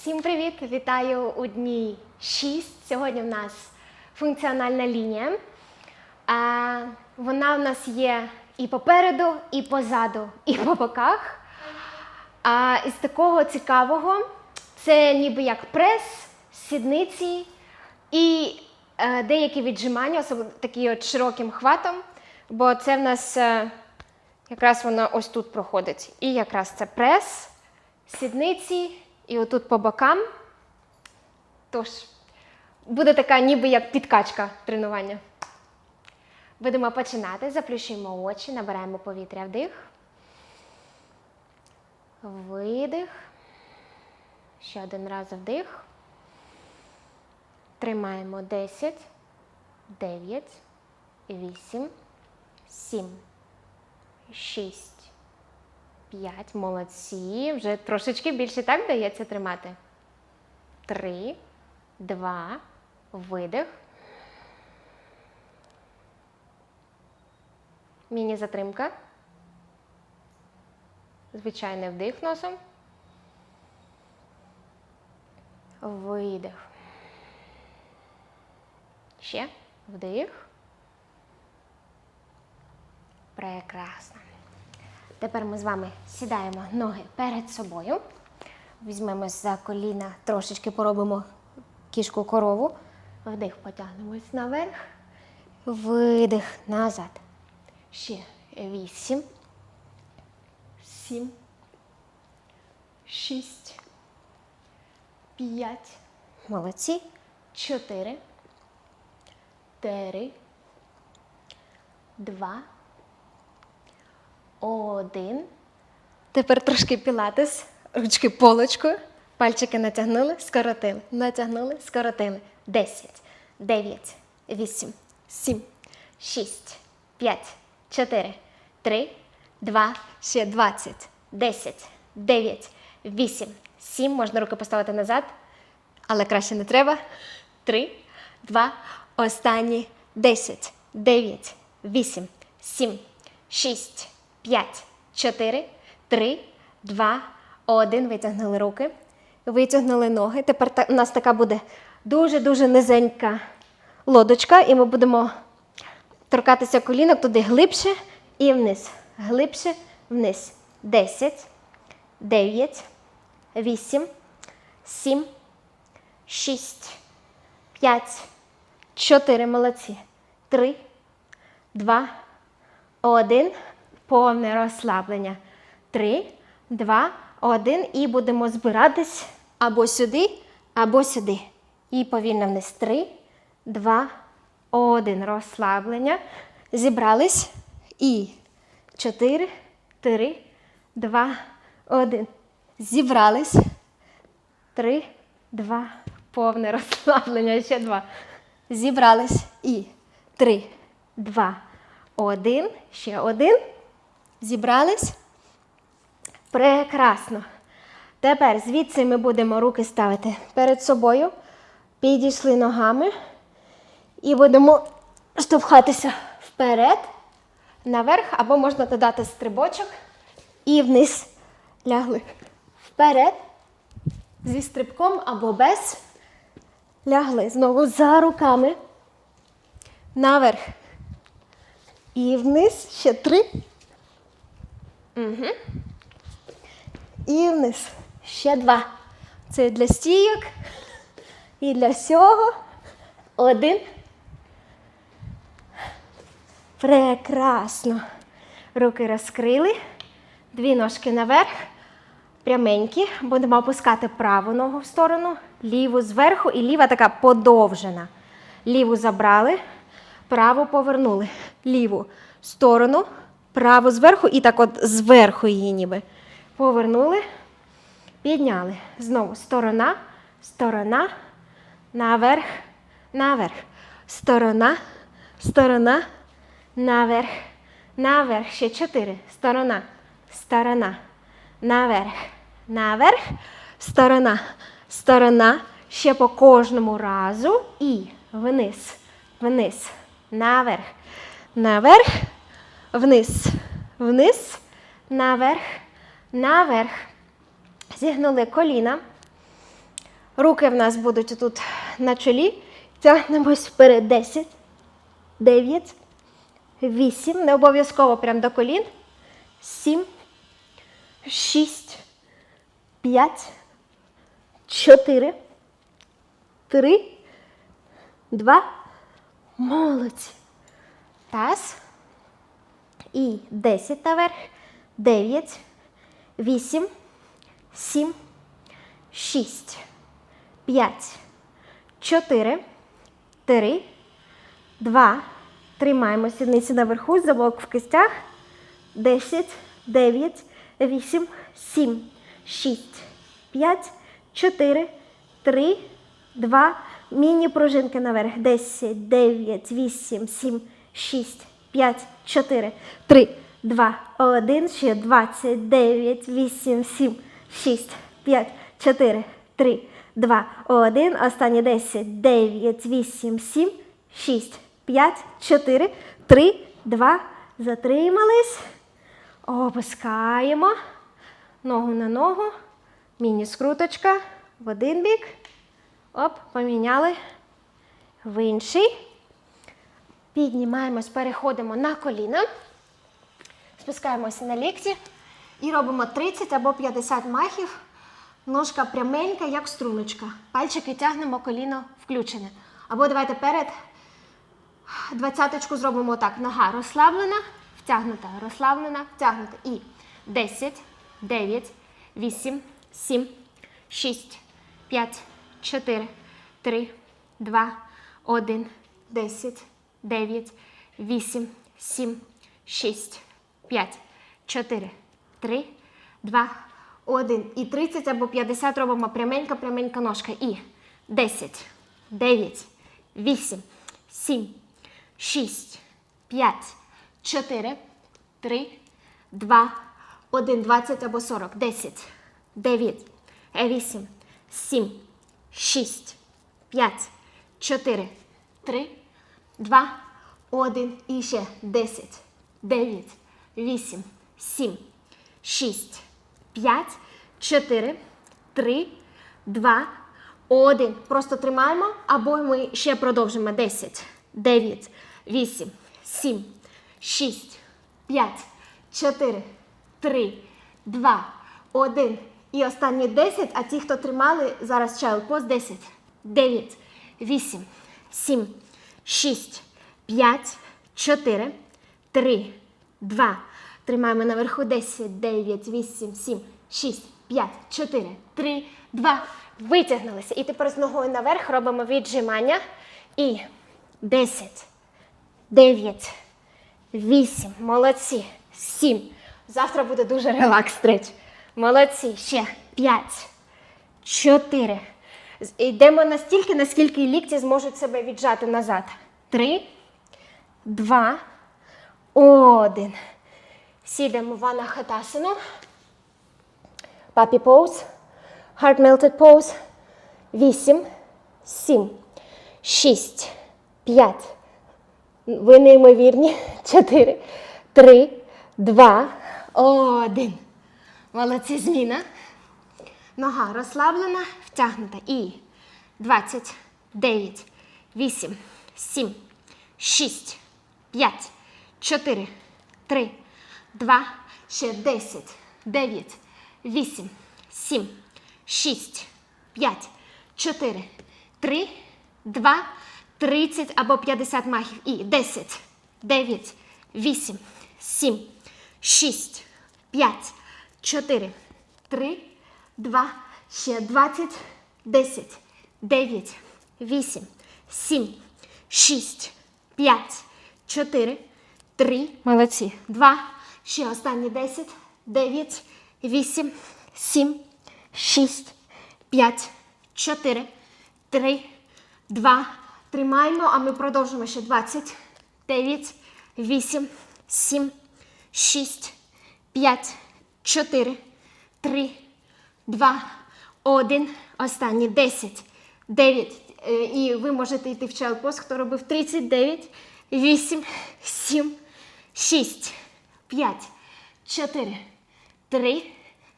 Всім привіт! Вітаю у дні 6. Сьогодні в нас функціональна лінія. Вона в нас є і попереду, і позаду, і по боках. А із такого цікавого це ніби як прес, сідниці і е, деякі віджимання, особливо такі от широким хватом, бо це в нас е, якраз воно ось тут проходить. І якраз це прес, сідниці і отут по бокам. Тож, буде така ніби як підкачка тренування. Будемо починати. Заплющуємо очі, набираємо повітря вдих. Видих. Ще один раз вдих. Тримаємо 10, 9, 8, 7, 6, 5. Молодці. Вже трошечки більше так вдається тримати. 3, 2, видих. Міні-затримка. Звичайний вдих носом. Видих. Ще вдих. Прекрасно. Тепер ми з вами сідаємо ноги перед собою. Візьмемось за коліна, трошечки поробимо кішку корову. Вдих, потягнемось наверх. Видих назад. Ще вісім. Сім. Шість. П'ять. Молодці. Чотири. Три. Два. Один. Тепер трошки пілатес. Ручки полочкою. Пальчики натягнули, скоротили. Натягнули, скоротили. Десять. Дев'ять. Вісім. Сім. Шість. П'ять. Чотири. Три. Два. Ще двадцять. Десять. Дев'ять. Вісім. Сім. Можна руки поставити назад. Але краще не треба. Три. Два. Останні. Десять. Дев'ять. Вісім. Сім. Шість. П'ять. Чотири. Три. Два. Один. Витягнули руки. Витягнули ноги. Тепер у нас така буде дуже-дуже низенька лодочка, і ми будемо торкатися колінок туди глибше і вниз. Глибше вниз. Десять. Дев'ять. Вісім. Сім. Шість. П'ять. Чотири. Молодці. Три. Два. Один. Повне розслаблення. Три, два, один. І будемо збиратись або сюди, або сюди. І повільно вниз. Три, два, один. Розслаблення. Зібрались. І чотири, три, два, один. Зібрались. Три, два. Повне розслаблення. Ще два. Зібрались. І три, два, один. Ще один. Зібрались. Прекрасно. Тепер звідси ми будемо руки ставити перед собою. Підійшли ногами. І будемо штовхатися вперед, наверх, або можна додати стрибочок і вниз лягли. Вперед. Зі стрибком або без. Лягли знову за руками. Наверх. І вниз ще три. Угу. І вниз. Ще два. Це для стійок. І для всього. Один. Прекрасно. Руки розкрили. Дві ножки наверх. Пряменькі. Будемо опускати праву ногу в сторону, ліву зверху і ліва така подовжена. Ліву забрали, праву повернули. Ліву сторону, праву зверху і так от зверху її ніби. Повернули, підняли. Знову сторона, сторона, наверх, наверх. Сторона, сторона, наверх, наверх. Ще чотири. Сторона, сторона, наверх, наверх, сторона, сторона. Ще по кожному разу. І вниз, вниз, наверх, наверх, вниз, вниз, наверх, наверх. Зігнули коліна. Руки в нас будуть тут на чолі. Тягнемось вперед. 10, 9, 8. Не обов'язково прям до колін. 7, 6, 5, 4, 3, 2. Молодці. Таз. І 10 наверх. 9, 8, 7, 6, 5, 4, 3, 2. Тримаємо сідниці наверху, замок в кистях. 10, 9, 8, 7, 6, 5, 4, 3, 2. Міні-пружинки наверх. 10, 9, 8, 7, 6, 5, 4, 3, 2, 1. Ще 29, 8, 7, 6, 5, 4, 3, 2, 1. Останні 10, 9, 8, 7, 6, 5, 4, 3, 2. Затримались. Опускаємо. Ногу на ногу. Міні-скруточка. В один бік. Оп, поміняли. В інший. Піднімаємось, переходимо на коліна. Спускаємося на лікті. І робимо 30 або 50 махів. Ножка пряменька, як струночка. Пальчики тягнемо, коліно включене. Або давайте перед двадцяточку зробимо так. Нога розслаблена, втягнута, розслаблена, втягнута. І 10, 9, 8, 7, 6, 5, 4, 3, 2, 1, 10, 9, 8, 7, 6, 5, 4, 3, 2, 1. І 30 або 50 робимо пряменька, пряменька ножка. І 10, 9, 8, 7, 6, 5, 4, 3, 2, 1, 20 або 40, 10, 9, 8, 7, 6, 5, 4, 3, 2, 1 і ще 10, 9, 8, 7, 6, 5, 4, 3, 2, 1. Просто тримаємо, або ми ще продовжимо 10, 9, 8, 7, 6, 5, 4, 3, 2, 1. І останні 10, а ті, хто тримали, зараз child pose 10, 9, 8, 7, 6, 5, 4, 3, 2. Тримаємо наверху 10, 9, 8, 7, 6, 5, 4, 3, 2. Витягнулися. І тепер з ногою наверх робимо віджимання. І 10, 9, 8. Молодці. 7. Завтра буде дуже релакс стреч. Молодці. Ще 5, 4. З- Йдемо настільки, наскільки лікті зможуть себе віджати назад. 3, 2, 1. Сідемо в анахатасану. Папі pose. Heart melted pose. 8, 7, 6, 5. Ви неймовірні. 4, 3, 2, 1. Молодці зміна. Нога розслаблена, втягнута. І 20, 9, 8, 7, 6, 5, 4, 3, 2, ще 10, 9, 8, 7, 6, 5, 4, 3, 2, 30 або 50 махів. І 10, 9, 8, 7, 6, 5, 4, 3, 2, ще 20, 10, 9, 8, 7, 6, 5, 4, 3. Молодці. 2, ще останні 10, 9, 8, 7, 6, 5, 4, 3, 2. Тримаємо, а ми продовжимо ще 20, 9, 8, 7, 6, 5, 4, 3, 2, 1. Останні 10, 9. Е, І ви можете йти в child pose, хто робив 39, 8, 7, 6, 5, 4, 3,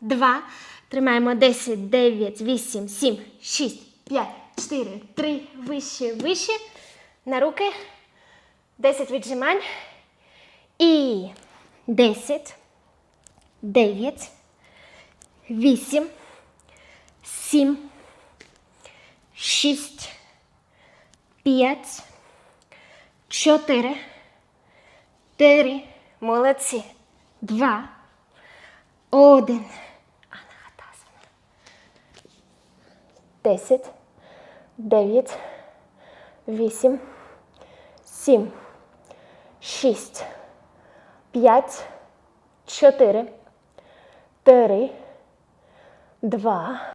2. Тримаємо. 10, 9, 8, 7, 6, 5, 4, 3, вище, вище. На руки. 10 віджимань. І 10, 9, 8, 7, 6, 5, 4, 4. Молодці. 2, 1. Анахатасана. 10, 9, 8, 7, 6, 5, 4, 3, 2,